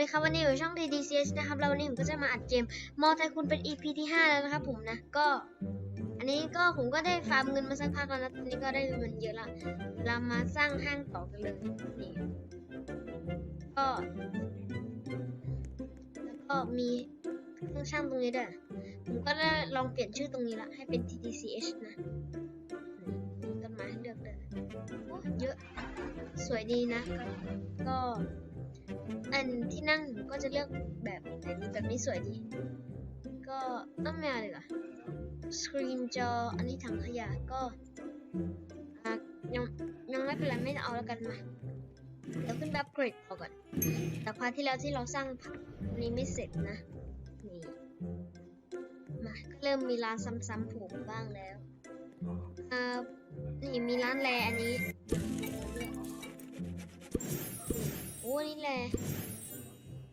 ดีครับวันนี้อยู่ช่อง TDCH นะครับแล้ววันนี้ผมก็จะมาอัดเกมมอไทคุณเป็น EP ที่ 5 แล้วนะครับผมนะก็ อันนี้ก็ผมก็ได้ฟาร์มเงินมาสักพักแล้วนะตอนนี้ก็ได้เงินเยอะละเรามาสร้างห้างต่อกันเลยนี่ก็แล้วก็มีเครื่องช่างตรงนี้ด้วยผมก็ได้ลองเปลี่ยนชื่อตรงนี้ละให้เป็น TDCH นะมีต้นไม้ให้เลือกเลยโอ้เยอะสวยดีนะก็ อันที่นั่งผมก็จะเลือกแบบไหนดีแบบนี้สวยดี ก็ต้องแมวเลยอะสกรีนจอ อันนี้ถังขยะก็ยังยังไม่เป็นไรไม่เอาแล้วกันมาเดี๋ยวขึ้นแบบเกรดพอก่อนแต่พาร์ทที่แล้วที่เราสร้างอันนี้ไม่เสร็จนะ นี่ มาก็เริ่มมีร้านซ้ำๆผมบ้างแล้วอ่านี่มีร้านแลอันนี้ อ้นี่แหละ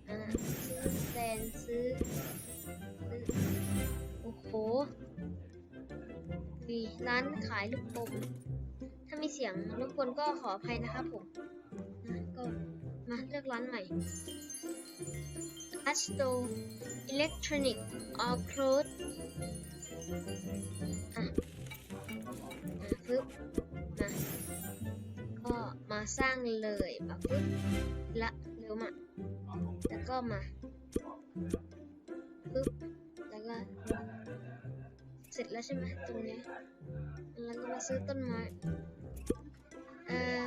อ่าซื้อแซนซื้อโอ้โหมีร้านขายลูกอมถ้ามีเสียงรบกวนก็ขออภัยนะครับผมนะก็มาเลือกร้านใหม่ a s t o Electronic or Clothes อะอะปึ๊บมา สร้างเลยมาปึ๊บละเร็วมาแล้วก็มาปึ๊บแล้วก็เสร็จแล้วใช่ไหมตรงนี้แล้วก็มาซื้อต้นไม้เอ่อ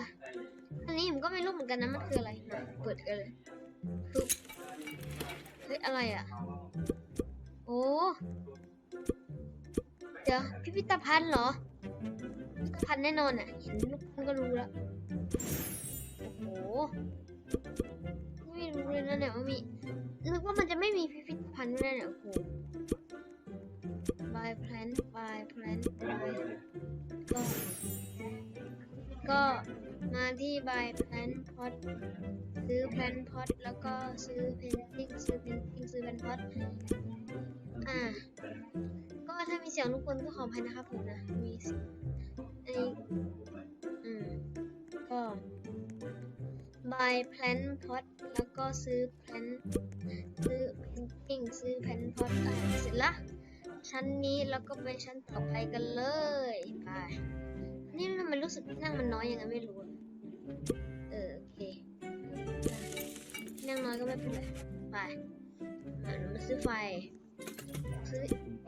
อันนี้ผมก็ไม่รู้เหมือนกันนะมันคืออะไรมาเปิดกันเลยปึ๊บเฮ้ยอะไรอะโอ้เดี๋ยวพิพิธภัณฑ์เหรอพิพิธภัณฑ์แน่นอนอะเห็นลูกคนก็รู้แล้ว โอ้โหไม่รู้เลยนะเนี่ยว่ามีนึกว่ามันจะไม่มีพิพิธภัณฑ์ด้วยนะเนี่ยโอ้โห by plan by plan by ก็ก็มาที่ by plan pot ซื้อ plan pot แล้วก็ซื้อ painting ซื้อ painting ซื้อ plan pot อ่า ก็ถ้ามีเสียงทุกคนก็ขออภัยนะครับผมนะ มีเสียงไอ ก็ buy plant pot แล้วก็ซื้อ plant ซื้อ painting ซื้อ plant pot อ่าเสร็จละชั้นนี้แล้วก็ไปชั้นต่อไปกันเลยไปนี่ทำไมรู้สึกที่นั่งมันน้อยยังไงไม่รู้เออโอเคนั่งน้อยก็ไม่เป็นไรไปมาเรามาซื้อไฟ ซื้อ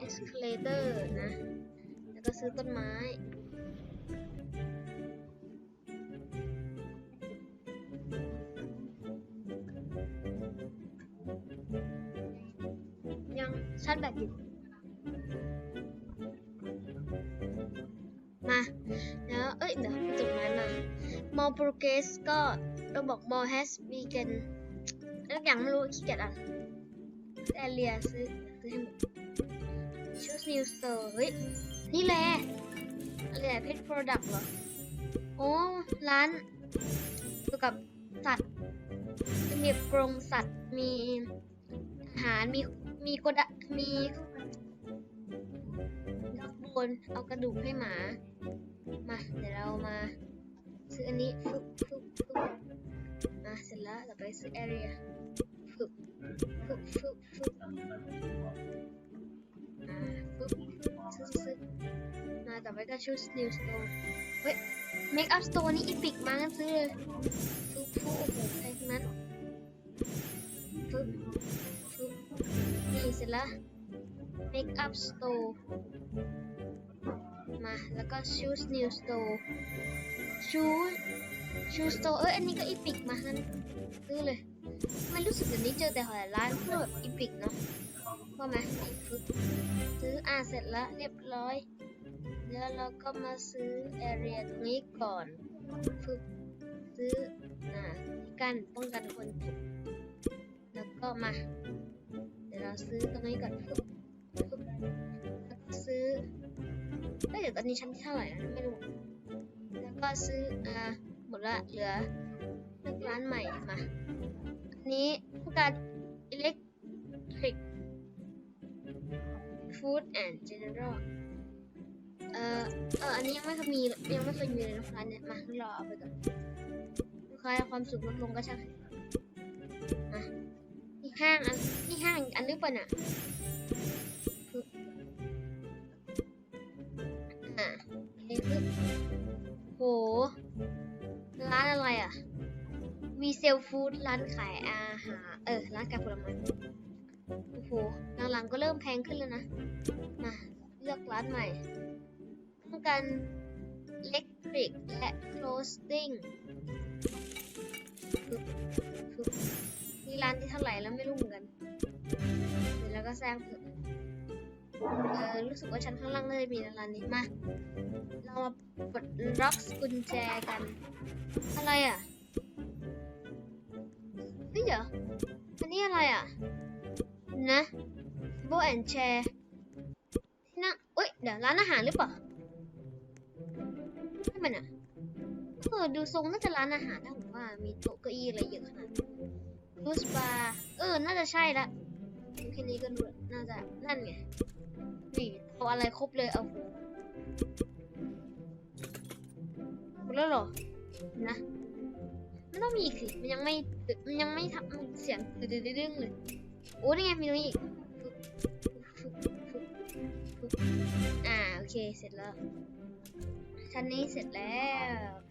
escalator นะ แล้วก็ซื้อต้นไม้ ชาร์จแบตอยู่มาแล้วเอ้ยเดี๋ยวจดหมายมา more progress ก็เราบอก more has begun แล้วอย่างไม่รู้ขี้เกียจอ่านแอเรียซื้อซื้อให้หมด choose new store เฮ้ยนี่แหละอะไรอะ pet product เหรอโอ้ร้านเกี่ยวกับสัตว์มีกรงสัตว์มีอาหารมี มีกระดมีด้านบนเอากระดูกให้หมา มาเดี๋ยวเรามา ซื้ออันนี้ฟึบฟึบฟึบมาเสร็จแล้วต่อไปซื้อ area ฟึบฟึบฟึบฟึบอ่าฟึบซื้อซื้อมาต่อไปก็ choose new store เฮ้ย make up store นี่อีพิกมางั้นซื้อเลยฟึบฟึบโอ้โหใครทั้งนั้น นี่เสร็จแล้ว make up store มา แล้วก็ choose new store choose choose store เอ้ย อันนี้ก็อีพิกมางั้นซื้อเลยไม่รู้สึกเดี๋ยวนี้เจอแต่หอยร้านเพื่อแบบอีพิกเนาะว่าไหมนี่ฟึบซื้ออ่าเสร็จแล้วเรียบร้อย แล้วเราก็มาซื้อ area ตรงนี้ก่อนฟึบซื้ออ่ากันป้องกันคนทุแล้วก็มา ซื้อตรงนี้ก่อนซื้อเอ้ยเดี๋ยวตอนนี้ชั้นที่เท่าไหร่นะไม่รู้ แล้วก็ซื้ออ่าหมดละเหลือเลือกร้านใหม่มาอันนี้ผู้การ electric food and general เรลเอ่อเอออันนี้ยังไม่เคยมียังไม่เคยมีเลยนะร้านเนี่ยมารอเอาไปก่อนลูกค้าความสุขลดลงก็ช่างมา ห้างอันนี่ห้างอันนึกป่ะน่ะอะโอเคคือโห ร้านอะไรอะวีเซลฟู้ดร้านขายอาหาร เออ ร้านขายผลไม้ โอ้โห หลังๆก็เริ่มแพงขึ้นแล้วนะ มาเลือกร้านใหม่ต้องการ electric และ clothing านที่เท่าไหร่แล้วไม่รู้เหมือนกันเดี๋ยวเราก็สร้างเพิ่มเออรู้สึกว่าชั้นข้างล่างน่าจะมีนะร้านนี้มา เรามาปลดล็อกกุญแจกัน อะไรอะเฮ้ยเดี๋ยวอันนี้อะไรอะ นะโบแอนแชร์ที่นั่งเอ้ย เดี๋ยวร้านอาหารหรือเปล่าให้มันอะเออดูทรงน่าจะร้านอาหารถ้าผมว่ามีโต๊ะเก้าอี้อะไรเยอะขนาดนี้ รูสบาร์เออ น่าจะใช่ละแค่นี้ก็รู้น่าจะ นั่นไง นี่เอาอะไรครบเลย เอาโหหมดแล้วเหรอ นะไมันต้องมีอีกสิ มันยังไม่ มันยังไม่ทำมันเสียงตึดึงๆเลย โอ้นี่ไง มีตรงนี้อีก อ่า โอเค เสร็จแล้ว ชั้นนี้เสร็จแล้ว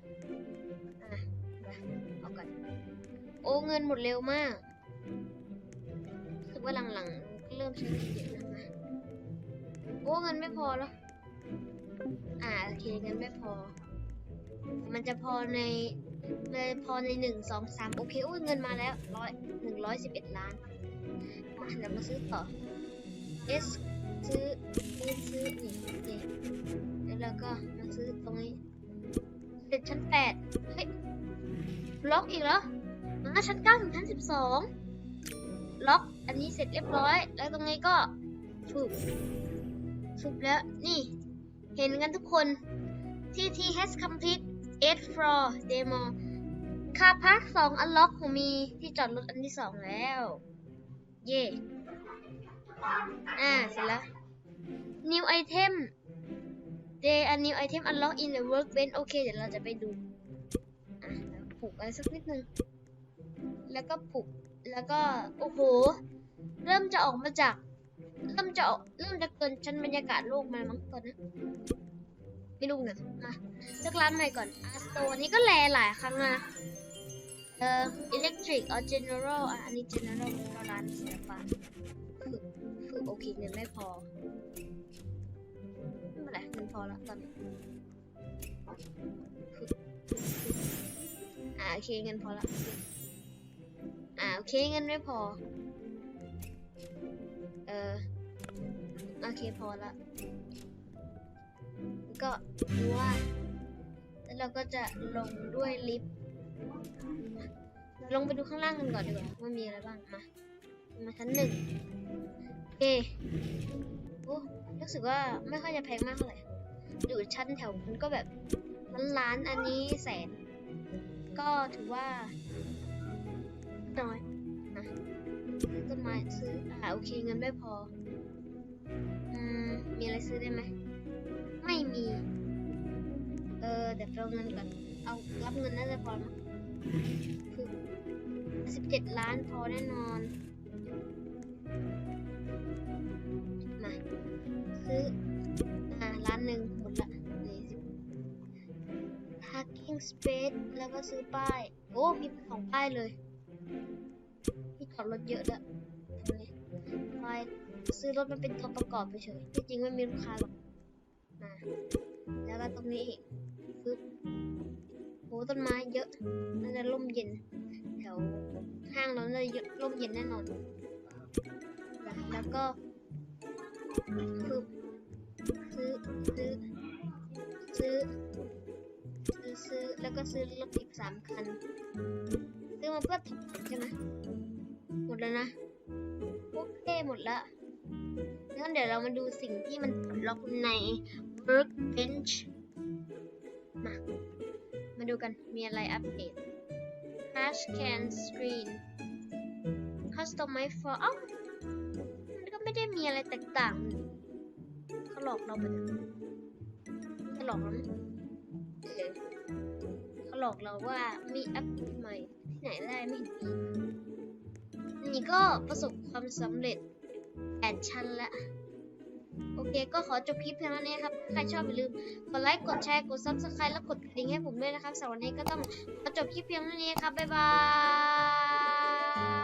โอ้เงินหมดเร็วมากรู้สึกว่าหลังๆก็เริ่มใช้เงินเยอะแล้วนะโอ้เงินไม่พอแล้ว อ่าโอเคเงินไม่พอ มันจะพอในเลยพอในหนึ่งสองสามโอเคอุ้ยเงินมาแล้วร้อยหนึ่งร้อยสิบเอ็ดล้านมาเดี๋ยวมาซื้อต่อ S ซื้อซื้อซื้อนี่โอเคแล้วเราก็มาซื้อตรงนี้เสร็จชั้นแปดเฮ้ยล็อกอีกแล้วอ่ะชั้นเก้าถึงชั้นสิบสองล็อกอันนี้เสร็จเรียบร้อย แล้วตรงนี้ก็ถูกถูกแล้ว นี่ เห็นกันทุกคน TT has complete 8 floor demo คาพาร์คสองอันล็อกผมมีที่จอดรถอันที่สองแล้ว เย่อ่า เสร็จแล้ว new item they a new item unlock in the workbench โอเค เดี๋ยวเราจะไปดู อะผูกอะไรสักนิดนึง แล้วก็ผูกแล้วก็โอ้โห เริ่มจะออกมาจาก เริ่มจะออกเริ่มจะเกินชั้นบรรยากาศโลกมามั้งตอนนี้ไม่รู้นะอะเลือกร้านใหม่ก่อนอาสโตนี้ก็แลหลายครั้งนะเอ่อ electric or general อะอันนี้ general ก็ร้านเสียฟ้าคือคือโอเคเงินไม่พอไม่เป็นไรเงินพอล้วตอนนี้อ่าโอเคเงินพอล้วอ่าโอ เคเงินไม่พอ เออโอเคพอละก็ดูว่าแล้วเราก็จะลงด้วยลิฟต์ลงไปดูข้างล่างกันก่อนดีกว่าว่ามีอะไรบ้างมามาชั้นหนึ่งโอเคโอ้รู้สึกว่าไม่ค่อยจะแพงมากเท่าไหร่อยู่ชั้นแถวมันก็แบบล้านล้านอันนี้แสน ก็ถือว่าน้อย นซื้อ อ่าโอเคเงินไม่พอ อืม มีอะไรซื้อได้ไหม ไม่มี เออเดี๋ยวเอาเงินก่อน เอารับเงินน่าจะพอมั้งคือสิบเจ็ดล้านพอแน่นอน มา ซื้อ อ่าล้านหนึ่งหมดละนี่สิ parking space แล้วก็ซื้อป้าย โอ้ มีสองป้ายเลย ที่จอดรถเยอะด้วย ป้ายซื้อรถมันเป็นตัวประกอบไปเฉยที่จริงไม่มีลูกค้าหรอกมาแล้วก็ตรงนี้อีกปึ๊บโอ้ต้นไม้เยอะน่าจะร่มเย็น แถวห้างเราน่าจะร่มเย็นแน่นอน แล้วก็คือซื้อซื้อซื้อซื้อซื้อแล้วก็ซื้อรถอีกสามคันซื้อมาเพื่อถมใช่ไหมหมดแล้วนะ เคหมดละงั้นเดี๋ยวเรามาดูสิ่งที่มันล็อกใน workbench มา มาดูกันมีอะไรอัปเดต hash can screen customize for เอ้ามันก็ไม่ได้มีอะไรแตกต่างเขาหลอกเราไปะเนี่ยเขาหลอกเราเออเขาหลอกเราว่ามีอัปเดตใหม่ที่ไหนได้ไม่เห็นมี นี่ก็ประสบความสำเร็จแปดชั้นละโอเค ก็ขอจบคลิปเพียงเท่านี้ครับ ใครชอบอย่าลืมกดไลค์กดแชร์กด subscribe และกดกระดิ่งให้ผมด้วยนะครับสำหรับวันนี้ก็ต้องขอจบคลิปเพียงเท่านี้ครับบ๊ายบาย